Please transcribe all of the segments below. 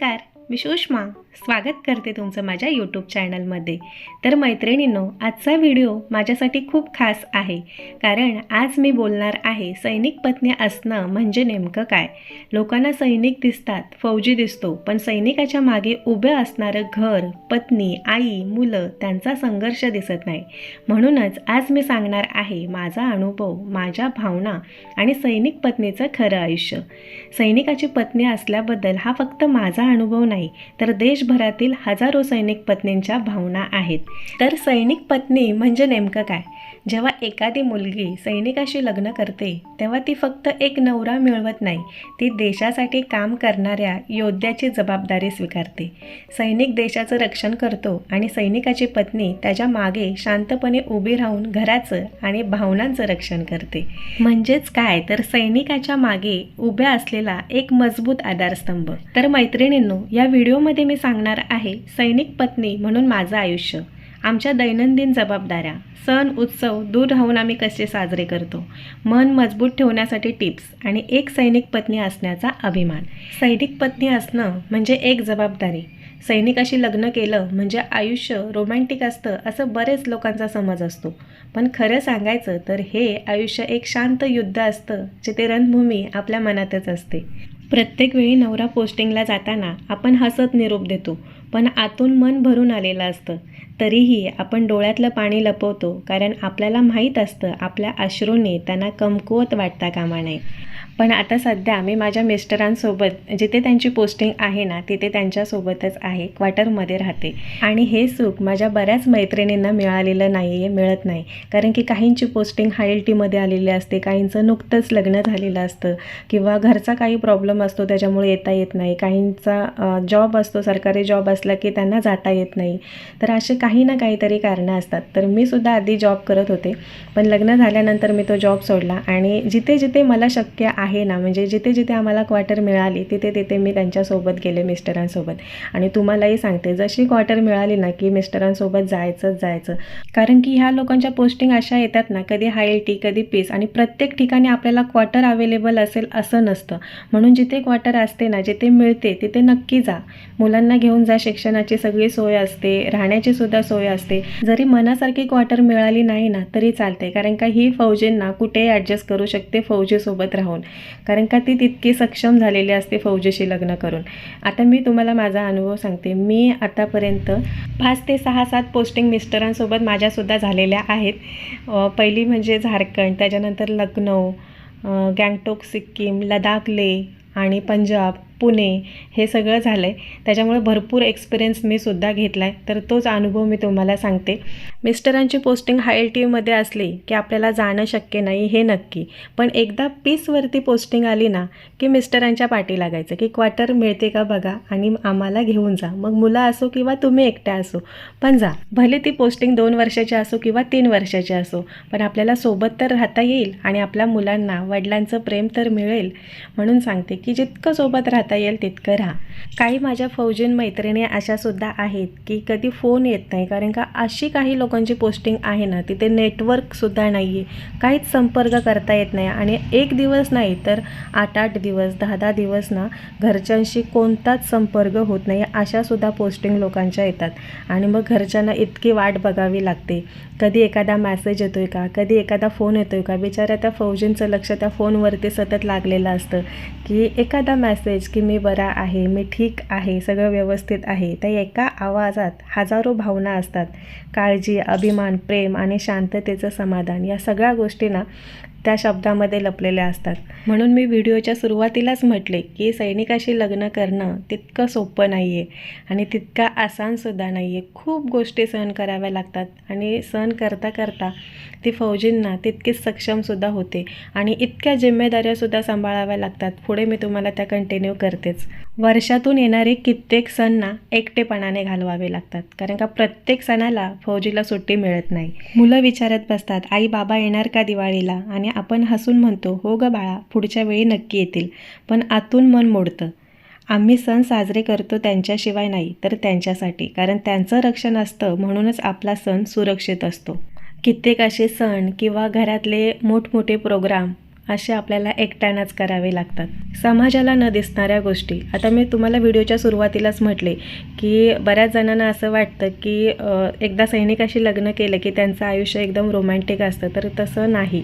नमस्कार मी सुषमा स्वागत करते तुमचं माझ्या यूट्यूब चॅनलमध्ये तर मैत्रिणींनो आजचा व्हिडिओ माझ्यासाठी खूप खास आहे. कारण आज मी बोलणार आहे सैनिक पत्नी असणं म्हणजे नेमकं काय? लोकांना सैनिक दिसतात फौजी दिसतो पण सैनिकाच्या मागे उभं असणारं घर पत्नी आई मुलं त्यांचा संघर्ष दिसत नाही. म्हणूनच आज मी सांगणार आहे माझा अनुभव माझ्या भावना आणि सैनिक पत्नीचं खरं आयुष्य. सैनिकाची पत्नी असल्याबद्दल हा फक्त माझा अनुभव नाही तर देशभरातील हजारो सैनिक पत्नींच्या भावना आहेत. तर सैनिक पत्नी म्हणजे नेमकं काय? जेव्हा एखादी मुलगी सैनिकाशी लग्न करते तेव्हा ती फक्त एक नवरा मिळवत नाही ती देशासाठी काम करणाऱ्या योद्ध्याची जबाबदारी स्वीकारते. सैनिक देशाचं रक्षण करतो आणि सैनिकाची पत्नी त्याच्यामागे शांतपणे उभी राहून घराचं आणि भावनांचं रक्षण करते. म्हणजेच काय? तर सैनिकाच्या मागे उभ्या असलेला एक मजबूत आधारस्तंभ. तर मैत्रिणींनो या व्हिडिओमध्ये मी सांगणार आहे सैनिक पत्नी म्हणून माझं आयुष्य. आमच्या दैनंदिन जबाबदाऱ्या सण उत्सव दूर राहून आम्ही कसे साजरे करतो? मन मजबूत ठेवण्यासाठी टिप्स आणि एक सैनिक पत्नी असण्याचा अभिमान. सैनिक पत्नी असणं म्हणजे एक जबाबदारी. सैनिकाशी लग्न केलं म्हणजे आयुष्य रोमॅन्टिक असतं असं बरेच लोकांचा समज असतो. पण खरं सांगायचं तर हे आयुष्य एक शांत युद्ध असतं जिथे रणभूमी आपल्या मनातच असते. प्रत्येक वेळी नवरा पोस्टिंगला जाताना आपण हसत निरोप देतो पण आतून मन भरून आलेलं असतं. तरीही आपण डोळ्यातलं पाणी लपवतो कारण आपल्याला माहीत असतं आपल्या अश्रूने त्यांना कमकुवत वाटता कामा नये. पण आता सध्या मी माझ्या मिस्टरांसोबत जिथे त्यांची पोस्टिंग आहे ना तिथे त्यांच्यासोबतच आहे क्वार्टरमध्ये राहते. आणि हे सुख माझ्या बऱ्याच मैत्रिणींना मिळालेलं नाही आहे मिळत नाही. कारण की काहींची पोस्टिंग हाय एल टीमध्ये आलेली असते काहींचं नुकतंच लग्न झालेलं असतं किंवा घरचा काही प्रॉब्लेम असतो त्याच्यामुळे येता येत नाही. काहींचा जॉब असतो सरकारी जॉब असला की त्यांना जाता येत नाही. तर असे काही ना काहीतरी कारणं असतात. तर मी सुद्धा आधी जॉब करत होते. पण लग्न झाल्यानंतर मी तो जॉब सोडला. आणि जिथे जिथे मला शक्य आहे आहे ना म्हणजे जिथे जिथे आम्हाला क्वार्टर मिळाली तिथे तिथे मी त्यांच्यासोबत गेले मिस्टरांसोबत. आणि तुम्हालाही सांगते जशी क्वार्टर मिळाली ना की मिस्टरांसोबत जायचंच जायचं. कारण की ह्या लोकांच्या पोस्टिंग अशा येतात ना कधी हाय टी कधी पीस आणि प्रत्येक ठिकाणी आपल्याला क्वार्टर अवेलेबल असेल असं नसतं. म्हणून जिथे क्वार्टर असते ना जिथे मिळते तिथे नक्की जा. मुलांना घेऊन जा शिक्षणाची सगळी सोय असते राहण्याची सुद्धा सोय असते. जरी मनासारखी क्वार्टर मिळाली नाही ना तरी चालते कारण का ही फौजींना कुठेही ॲडजस्ट करू शकते फौजीसोबत राहून. कारण का ती तितकी सक्षम झालेली असते फौजेशी लग्न करून. आता मी तुम्हाला माझा अनुभव सांगते. मी आतापर्यंत पाच ते सहा सात पोस्टिंग मिस्टरांसोबत माझ्यासुद्धा झालेल्या आहेत. पहिली म्हणजे झारखंड त्याच्यानंतर लखनौ गँगटोक सिक्कीम लडाख ले आणि पंजाब पुणे हे सगळं झालं आहे त्याच्यामुळे भरपूर एक्सपिरियन्स मी सुद्धा घेतला आहे तर तोच अनुभव मी तुम्हाला सांगते. मिस्टरांची पोस्टिंग हाय एल टीमध्ये असली की आपल्याला जाणं शक्य नाही हे नक्की. पण एकदा पीसवरती पोस्टिंग आली ना की मिस्टरांच्या पाठी लागायचं की क्वार्टर मिळते का बघा आणि आम्हाला घेऊन जा. मग मुलं असो किंवा तुम्ही एकट्या असो पण जा. भले ती पोस्टिंग दोन वर्षाची असो किंवा तीन वर्षाची असो पण आपल्याला सोबत तर राहता येईल आणि आपल्या मुलांना वडिलांचं प्रेम तर मिळेल. म्हणून सांगते की जितकं सोबत राहता येईल तितकं राहा. काही माझ्या फौजीन मैत्रिणी अशा सुद्धा आहेत की कधी फोन येत नाही कारण का अशी काही लोकांची पोस्टिंग आहे ना तिथे नेटवर्कसुद्धा नाही आहे काहीच संपर्क करता येत नाही. आणि एक दिवस नाही तर आठ आठ दिवस दहा दहा दिवस ना घरच्यांशी कोणताच संपर्क होत नाही. अशासुद्धा पोस्टिंग लोकांच्या येतात. आणि मग घरच्यांना इतकी वाट बघावी लागते. कधी एखादा मॅसेज येतो आहे का? कधी एखादा फोन येतो आहे का? बिचाऱ्या त्या फौजींचं लक्ष त्या फोनवरती सतत लागलेलं असतं की एखादा मॅसेज की मी बरा आहे मी ठीक आहे सगळं व्यवस्थित आहे त्या एका आवाजात हजारो भावना असतात. काळजी अभिमान प्रेम आणि शांततेचं समाधान या सगळ्या गोष्टींना त्या शब्दामध्ये लपलेल्या असतात. म्हणून मी व्हिडिओच्या सुरुवातीलाच म्हटले की सैनिकाशी लग्न करणं तितकं सोपं नाही आहे आणि तितका आसानसुद्धा नाही आहे खूप गोष्टी सहन कराव्या लागतात आणि सहन करता करता ती फौजींना तितकीच सक्षमसुद्धा होते आणि इतक्या जिम्मेदाऱ्यासुद्धा सांभाळाव्या लागतात. पुढे मी तुम्हाला त्या कंटिन्यू करतेच. वर्षातून येणारे कित्येक सण ना एकटेपणाने घालवावे लागतात. कारण का प्रत्येक सणाला फौजीला सुट्टी मिळत नाही. मुलं विचारत बसतात आई बाबा येणार का दिवाळीला? आणि आपण हसून म्हणतो हो ग बाळा पुढच्या वेळी नक्की येतील. पण आतून मन मोडतं. आम्ही सण साजरे करतो त्यांच्याशिवाय नाही तर त्यांच्यासाठी. कारण त्यांचं रक्षण असतं म्हणूनच आपला सण सुरक्षित असतो. कित्येक असे सण किंवा घरातले मोठमोठे प्रोग्राम असे आपल्याला एकट्यानंच करावे लागतात. समाजाला न दिसणाऱ्या गोष्टी. आता मी तुम्हाला व्हिडिओच्या सुरुवातीलाच म्हटले की बऱ्याच जणांना असं वाटतं की एकदा सैनिकाशी लग्न केलं की त्यांचं आयुष्य एकदम रोमॅन्टिक असतं तर तसं नाही.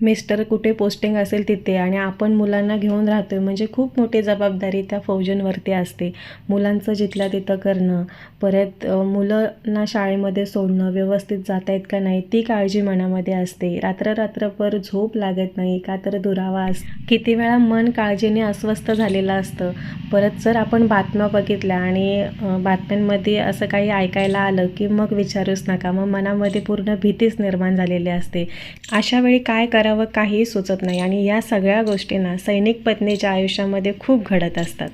मिस्टर कुठे पोस्टिंग असेल तिथे आणि आपण मुलांना घेऊन राहतो आहे म्हणजे खूप मोठी जबाबदारी त्या फौजांवरती असते. मुलांचं जिथल्या तिथं करणं परत मुलांना शाळेमध्ये सोडणं व्यवस्थित जात आहेत का नाही ती काळजी मनामध्ये असते. रात्ररात्रभर झोप लागत नाही का तर दुरावा अस किती वेळा मन काळजीने अस्वस्थ झालेलं असतं. परत जर आपण बातम्या बघितल्या आणि बातम्यांमध्ये असं काही ऐकायला आलं की मग विचारूच नका मग मनामध्ये पूर्ण भीतीच निर्माण झालेली असते. अशा वेळी काय करावं काहीही सुचत नाही आणि या सगळ्या गोष्टींना सैनिक पत्नीच्या आयुष्यामध्ये खूप घडत असतात.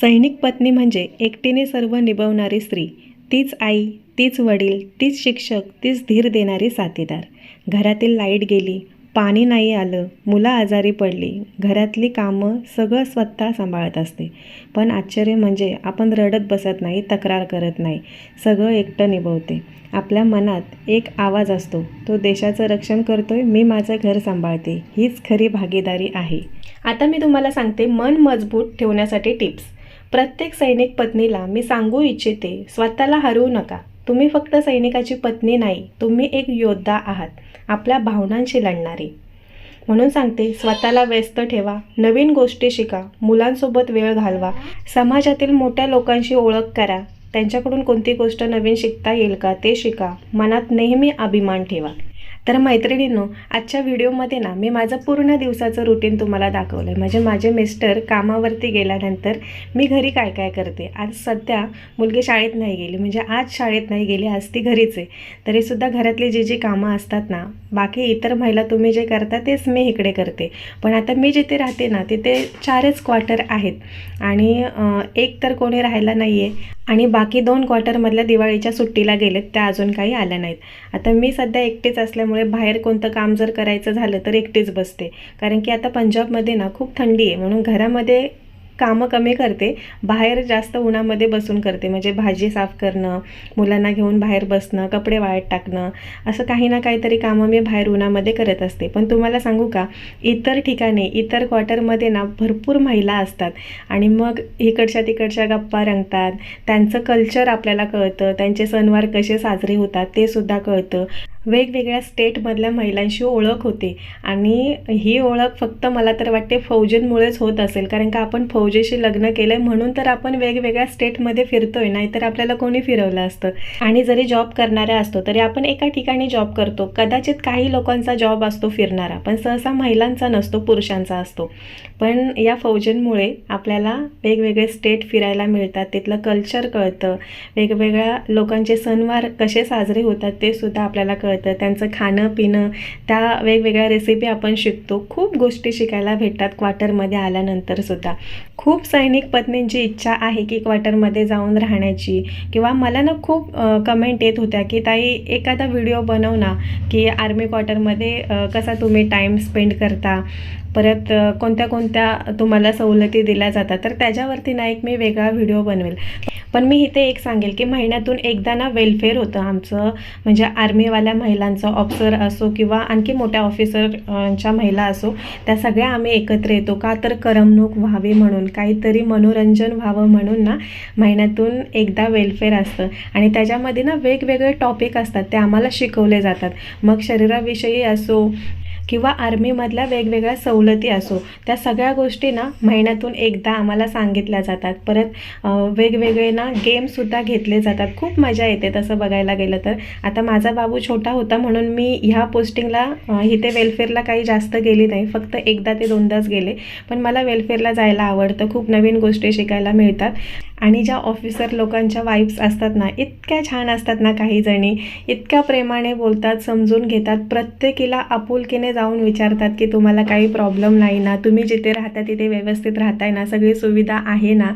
सैनिक पत्नी म्हणजे एकटीने सर्व निभवणारी स्त्री. तीच आई तीच वडील तीच शिक्षक तीच धीर देणारी साथीदार. घरातील लाइट गेली पाणी नाही आलं मुलं आजारी पडली घरातली कामं सगळं स्वतः सांभाळत असते. पण आश्चर्य म्हणजे आपण रडत बसत नाही तक्रार करत नाही सगळं एकटं निभवते. आपल्या मनात एक आवाज असतो तो देशाचं रक्षण करतोय मी माझं घर सांभाळते हीच खरी भागीदारी आहे. आता मी तुम्हाला सांगते मन मजबूत ठेवण्यासाठी टिप्स. प्रत्येक सैनिक पत्नीला मी सांगू इच्छिते स्वतःला हरवू नका. तुम्ही फक्त सैनिकाची पत्नी नाही तुम्ही एक योद्धा आहात. आपल्या भावनांशी लढणारी. म्हणून सांगते स्वतःला व्यस्त ठेवा नवीन गोष्टी शिका मुलांसोबत वेळ घालवा. समाजातील मोठ्या लोकांशी ओळख करा. त्यांच्याकडून कोणती गोष्ट नवीन शिकता येईल का ते शिका. मनात नेहमी अभिमान ठेवा. तर मैत्रिणींनो आजच्या व्हिडिओमध्ये ना मी माझं पूर्ण दिवसाचं रुटीन तुम्हाला दाखवलं आहे म्हणजे माझे मिस्टर कामावरती गेल्यानंतर मी घरी काय काय करते? आज सध्या मुलगी शाळेत नाही गेली. म्हणजे आज शाळेत नाही गेली आज ती घरीच आहे. तरीसुद्धा घरातली जी जी कामं असतात ना बाकी इतर महिला तुम्ही जे करता तेच मी इकडे करते. पण आता मी जिथे राहते ना तिथे चारच क्वार्टर आहेत. आणि एक तर कोणी राहायला नाही आहे आणि बाकी दोन क्वार्टरमधल्या दिवाळीच्या सुट्टीला गेलेत त्या अजून काही आल्या नाहीत. आता मी सध्या एकटीच असल्यामुळे बाहेर कोणतं काम जर करायचं झालं तर एकटीच बसते. कारण की आता पंजाबमध्ये ना खूप थंडी आहे म्हणून घरामध्ये कामं कमी करते. बाहेर जास्त उन्हामध्ये बसून करते. म्हणजे भाजी साफ करणं मुलांना घेऊन बाहेर बसणं कपडे वाळत टाकणं असं काही ना काहीतरी कामं मी बाहेर उन्हामध्ये करत असते. पण तुम्हाला सांगू का इतर ठिकाणी इतर क्वार्टरमध्ये ना भरपूर महिला असतात. आणि मग इकडच्या तिकडच्या गप्पा रंगतात. त्यांचं कल्चर आपल्याला कळतं. त्यांचे सणवार कसे साजरे होतात ते सुद्धा कळतं. वेगवेगळ्या स्टेटमधल्या महिलांशी ओळख होते. आणि ही ओळख फक्त मला तर वाटते फौजेंमुळेच होत असेल. कारण का आपण फौजेशी लग्न केलं म्हणून तर आपण वेगवेगळ्या स्टेटमध्ये फिरतोय नाहीतर आपल्याला कोणी फिरवलं असतं. आणि जरी जॉब करणाऱ्या असतो तरी आपण एका ठिकाणी जॉब करतो. कदाचित काही लोकांचा जॉब असतो फिरणारा पण सहसा महिलांचा नसतो पुरुषांचा असतो. पण या फौजेंमुळे आपल्याला वेगवेगळे स्टेट फिरायला मिळतात तिथलं कल्चर कळतं वेगवेगळ्या लोकांचे सणवार कसे साजरे होतात ते सुद्धा आपल्याला कळतं. त्यांचं खाणं पिणं त्या वेगवेगळ्या रेसिपी आपण शिकतो. खूप गोष्टी शिकायला भेटतात क्वार्टरमध्ये आल्यानंतर सुद्धा. खूप सैनिक पत्नींची इच्छा आहे की क्वार्टरमध्ये जाऊन राहण्याची. किंवा मला ना खूप कमेंट येत होत्या की ताई एखादा व्हिडिओ बनव ना की आर्मी क्वार्टरमध्ये कसा तुम्ही टाईम स्पेंड करता? परत कोणत्या कोणत्या तुम्हाला सवलती दिल्या जातात तर त्याच्यावरती ना एक मी वेगळा व्हिडिओ बनवेल. पण मी इथे एक सांगेल की महिन्यातून एकदा ना वेलफेअर होतं आमचं. म्हणजे आर्मीवाल्या महिलांचं ऑफिसर असो किंवा आणखी मोठ्या ऑफिसरच्या महिला असो त्या सगळ्या आम्ही एकत्र येतो. का तर करमणूक व्हावी म्हणून काहीतरी मनोरंजन व्हावं म्हणून ना महिन्यातून एकदा वेलफेअर असतं. आणि त्याच्यामध्ये ना वेगवेगळे टॉपिक असतात ते आम्हाला शिकवले जातात. मग शरीराविषयी असो किंवा आर्मीमधल्या वेगवेगळ्या सवलती असो त्या सगळ्या गोष्टी ना महिन्यातून एकदा आम्हाला सांगितल्या जातात. परत वेगवेगळे ना गेमसुद्धा घेतले जातात. खूप मजा येते तसं बघायला गेलं तर. आता माझा बाबू छोटा होता म्हणून मी ह्या पोस्टिंगला इथे वेलफेअरला काही जास्त गेली नाही. फक्त एकदा ते दोनदाच गेले. पण मला वेलफेअरला जायला आवडतं. खूप नवीन गोष्टी शिकायला मिळतात. आणि ज्या ऑफिसर लोकांच्या वाईफ्स असतात ना इतक्या छान असतात ना काही जणी इतक्या प्रेमाने बोलतात समजून घेतात प्रत्येकीला आपुलकीने जाऊन विचारतात की तुम्हाला काही प्रॉब्लेम नाही ना तुम्ही जिथे राहता तिथे व्यवस्थित राहताय ना सगळी सुविधा आहे ना.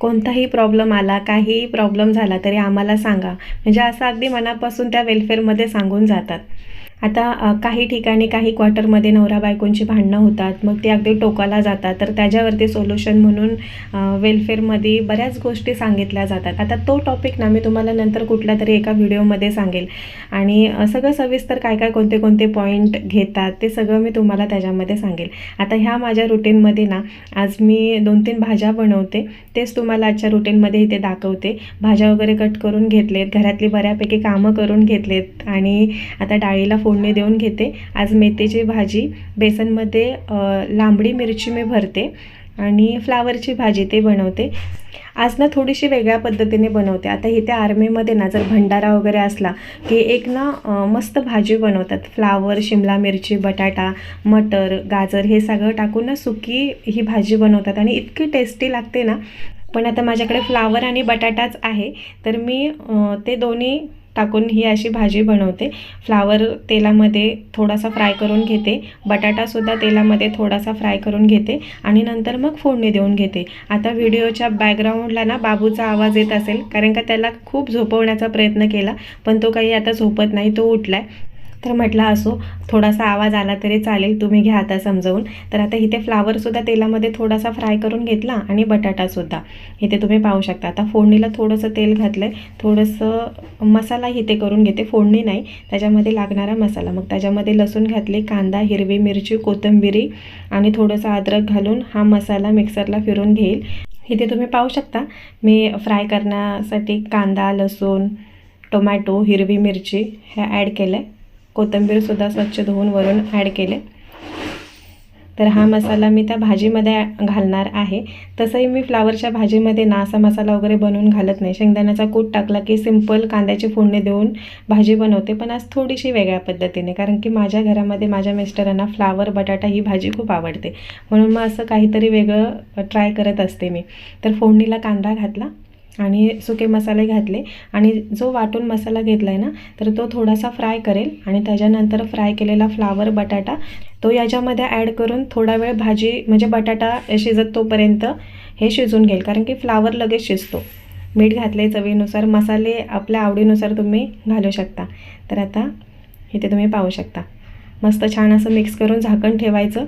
कोणताही प्रॉब्लेम आला काहीही प्रॉब्लेम झाला तरी आम्हाला सांगा. म्हणजे असं अगदी मनापासून त्या वेलफेअरमध्ये सांगून जातात. आता काही ठिकाणी काही क्वार्टरमध्ये नवरा बायकोंची भांडणं होतात मग ते अगदी टोकाला जातात. तर त्याच्यावरती सोल्युशन म्हणून वेलफेअरमध्ये बऱ्याच गोष्टी सांगितल्या जातात. आता तो टॉपिक ना मी तुम्हाला नंतर कुठल्या तरी एका व्हिडिओमध्ये सांगेल. आणि सगळं सविस्तर काय काय कोणते कोणते पॉईंट घेतात ते सगळं मी तुम्हाला त्याच्यामध्ये सांगेल. आता ह्या माझ्या रुटीनमध्ये ना आज मी दोन तीन भाज्या बनवते. तेच तुम्हाला आजच्या रुटीनमध्ये इथे दाखवते. भाज्या वगैरे कट करून घेतलेत. घरातली बऱ्यापैकी कामं करून घेतलेत. आणि आता डाळीला फो फोडणी देऊन घेते. आज मेथीची भाजी बेसनमध्ये लांबडी मिरची मी भरते आणि फ्लावरची भाजी ते बनवते. आज ना थोडीशी वेगळ्या पद्धतीने बनवते. आता इथे आर्मीमध्ये ना जर भंडारा वगैरे असला की एक ना मस्त भाजी बनवतात. फ्लावर शिमला मिरची बटाटा मटर गाजर हे सगळं टाकून ना सुकी ही भाजी बनवतात आणि इतकी टेस्टी लागते ना. पण आता माझ्याकडे फ्लावर आणि बटाटाच आहे. तर मी ते दोन्ही टाकून ही अशी भाजी बनवते. फ्लावर तेलामध्ये थोडासा फ्राय करून घेते. बटाटासुद्धा तेलामध्ये थोडासा फ्राय करून घेते आणि नंतर मग फोडणी देऊन घेते. आता व्हिडिओच्या बॅकग्राऊंडला ना बाबूचा आवाज येत असेल कारण का त्याला खूप झोपवण्याचा प्रयत्न केला पण तो काही आता झोपत नाही तो उठलाय. तर म्हटलं असो थोडासा आवाज आला तरी चालेल तुम्ही घ्या आता समजावून. तर आता इथे फ्लावरसुद्धा तेलामध्ये थोडासा फ्राय करून घेतला आणि बटाटासुद्धा इथे तुम्ही पाहू शकता आता फोडणीला थोडंसं तेल घातलं आहे थोडंसं मसाला इथे करून घेते फोडणी नाही त्याच्यामध्ये लागणारा मसाला. मग त्याच्यामध्ये लसूण घातले कांदा हिरवी मिरची कोथिंबिरी आणि थोडंसं अद्रक घालून हा मसाला मिक्सरला फिरून घेईल. इथे तुम्ही पाहू शकता मी फ्राय करण्यासाठी कांदा लसूण टोमॅटो हिरवी मिरची हे ॲड केलं आहे कोथिंबीरसुद्धा स्वच्छ धुवून वरून ॲड केले. तर हा मसाला मी त्या भाजीमध्ये घालणार आहे. तसंही मी फ्लावरच्या भाजीमध्ये ना असा मसाला वगैरे बनवून घालत नाही. शेंगदाण्याचा कूट टाकला की सिंपल कांद्याची फोडणी देऊन भाजी बनवते पण आज थोडीशी वेगळ्या पद्धतीने कारण की माझ्या घरामध्ये माझ्या मिस्टरांना फ्लावर बटाटा ही भाजी खूप आवडते. म्हणून मग असं काहीतरी वेगळं ट्राय करत असते मी. तर फोडणीला कांदा घातला. आणि सुके मसाले घातले. आणि जो वाटून मसाला घेतला आहे ना तर तो थोडासा फ्राय करेल. आणि त्याच्यानंतर फ्राय केलेला फ्लावर बटाटा तो याच्यामध्ये ॲड करून थोडा वेळ भाजी म्हणजे बटाटा शिजत तोपर्यंत हे शिजून घेईल. कारण की फ्लावर लगेच शिजतो. मीठ घातले चवीनुसार. मसाले आपल्या आवडीनुसार तुम्ही घालू शकता. तर आता इथे तुम्ही पाहू शकता. मस्त छान असं मिक्स करून झाकण ठेवायचं.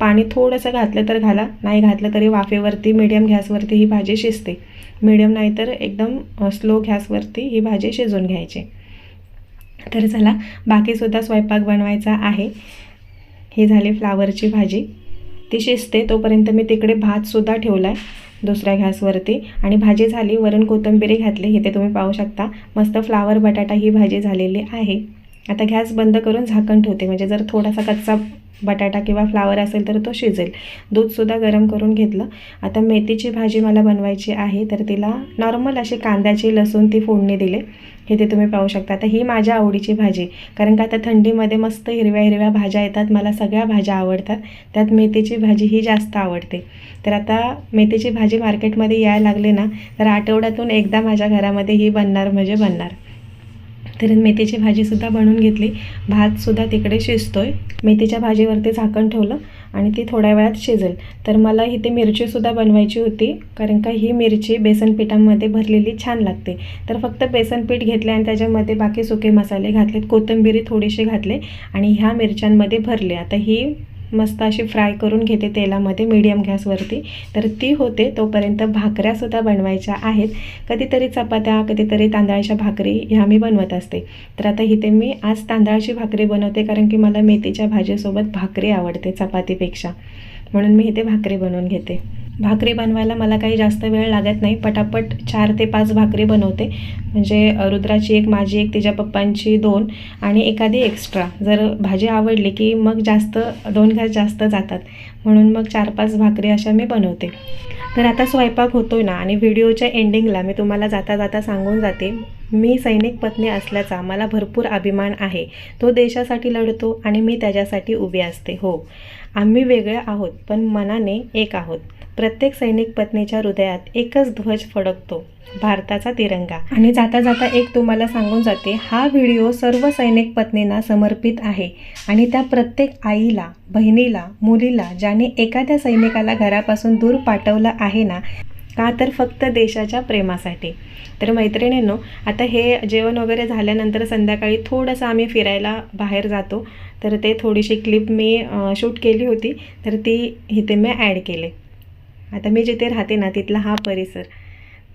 पाणी थोडंसं घातलं तर घाला नाही घातलं तरी वाफेवरती मीडियम गॅसवरती ही भाजी शिजते. मीडियम नाही तर एकदम स्लो गॅसवरती ही भाजी शिजवून घ्यायची. तर चला बाकीसुद्धा स्वयंपाक बनवायचा आहे. ही झाली फ्लावरची भाजी. ती शिजते तोपर्यंत मी तिकडे भातसुद्धा ठेवला आहे दुसऱ्या गॅसवरती. आणि भाजी झाली वरून कोथिंबिरी घातली इथे तुम्ही पाहू शकता. मस्त फ्लावर बटाटा ही भाजी झालेली आहे. आता गॅस बंद करून झाकण ठेवते. म्हणजे जर थोडासा कच्चा बटाटा किंवा फ्लावर असेल तर तो शिजेल. दूधसुद्धा गरम करून घेतलं. आता मेथीची भाजी मला बनवायची आहे तर तिला नॉर्मल अशी कांद्याची लसूण ती फोडणी दिले. हे ते तुम्ही पाहू शकता. आता ही माझ्या आवडीची भाजी. कारण का आता थंडीमध्ये मस्त हिरव्या हिरव्या भाज्या येतात. मला सगळ्या भाज्या आवडतात. त्यात मेथीची भाजी ही जास्त आवडते. तर आता मेथीची भाजी मार्केटमध्ये यायला लागली ना तर आठवड्यातून एकदा माझ्या घरामध्ये ही बनणार म्हणजे बनणार. तर मेथीची भाजीसुद्धा बनवून घेतली. भातसुद्धा तिकडे शिजतो आहे मेथीच्या भाजीवरती झाकण ठेवलं आणि ती थोड्या वेळात शिजेल. तर मला इथे मिरचीसुद्धा बनवायची होती कारण का ही मिरची बेसन पिठामध्ये भरलेली छान लागते. तर फक्त बेसन पीठ घेतले आणि त्याच्यामध्ये बाकी सुके मसाले घातलेत कोथिंबिरी थोडीशी घातले आणि ह्या मिरच्यांमध्ये भरले. आता ही मस्त अशी फ्राय करून घेते तेलामध्ये मीडियम गॅसवरती. तर ती होते तोपर्यंत भाकऱ्यासुद्धा बनवायच्या आहेत. कधीतरी चपात्या कधीतरी तांदळाच्या भाकरी ह्या मी बनवत असते. तर आता इथे मी आज तांदळाची भाकरी बनवते कारण की मला मेथीच्या भाजीसोबत भाकरी आवडते चपातीपेक्षा. म्हणून मी इथे भाकरी बनवून घेते. भाकरी बनवायला मला काही जास्त वेळ लागत नाही. पटापट चार ते पाच भाकरी बनवते. म्हणजे रुद्राची एक माझी एक तिच्या पप्पांची दोन आणि एखादी एक्स्ट्रा जर भाजी आवडली की मग जास्त दोन घास जास्त जातात. म्हणून मग चार पाच भाकरी अशा मी बनवते. तर आता स्वयंपाक होतोय ना आणि व्हिडिओच्या एंडिंगला मी तुम्हाला जाता जाता सांगून जाते. मी सैनिक पत्नी असल्याचा मला भरपूर अभिमान आहे. तो देशासाठी लढतो आणि मी त्याच्यासाठी उभी असते. हो. आम्ही वेगळे आहोत पण मनाने एक आहोत. प्रत्येक सैनिक पत्नीच्या हृदयात एकच ध्वज फडकतो भारताचा तिरंगा. आणि जाता जाता एक तुम्हाला सांगून जाते हा व्हिडिओ सर्व सैनिक पत्नींना समर्पित आहे. आणि त्या प्रत्येक आईला बहिणीला मुलीला ज्याने एखाद्या सैनिकाला घरापासून दूर पाठवलं आहे ना का तर फक्त देशाच्या प्रेमासाठी. तर मैत्रिणींनो आता हे जेवण वगैरे झाल्यानंतर संध्याकाळी थोडंसं आम्ही फिरायला बाहेर जातो. तर ते थोडीशी क्लिप मी शूट केली होती. तर ती इथे मी ॲड केले. आता मी जिथे राहते ना तिथला हा परिसर.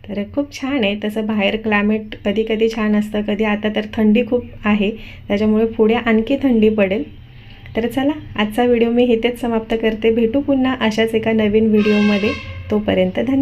तर खूप छान आहे. तसं बाहेर क्लायमेट कधी कधी छान असतं कधी आता तर थंडी खूप आहे. त्याच्यामुळे पुढे आणखी थंडी पडेल. तर चला आजचा व्हिडिओ मी इथेच समाप्त करते. भेटू पुन्हा अशाच एका नवीन व्हिडिओमध्ये. तोपर्यंत धन्यवाद.